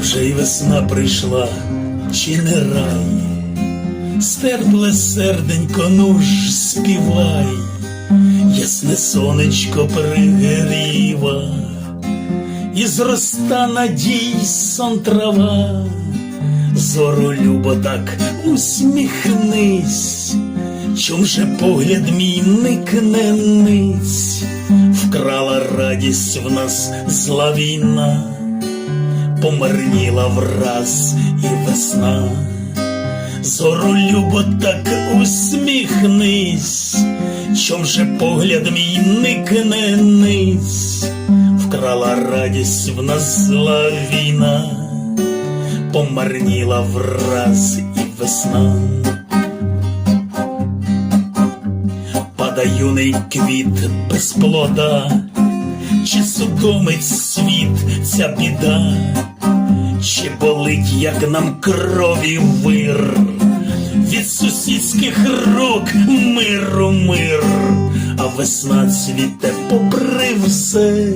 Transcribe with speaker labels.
Speaker 1: Вже й весна прийшла, чи не рай, стерпле серденько, ну ж співай, ясне сонечко пригріва, і зроста надій сон трава, зору любо так усміхнись, чом же погляд мій никне ниць, вкрала радість в нас зла війна. Помарніла враз і весна. Зору любо так усміхнись, чом же погляд мій никне ниць, вкрала радість в нас зла війна, помарніла враз і весна. Пада юний квіт без плода, чи судомить світ ця біда, чи болить, як нам крові вир, від сусідських рук миру мир, а весна цвіте попри все,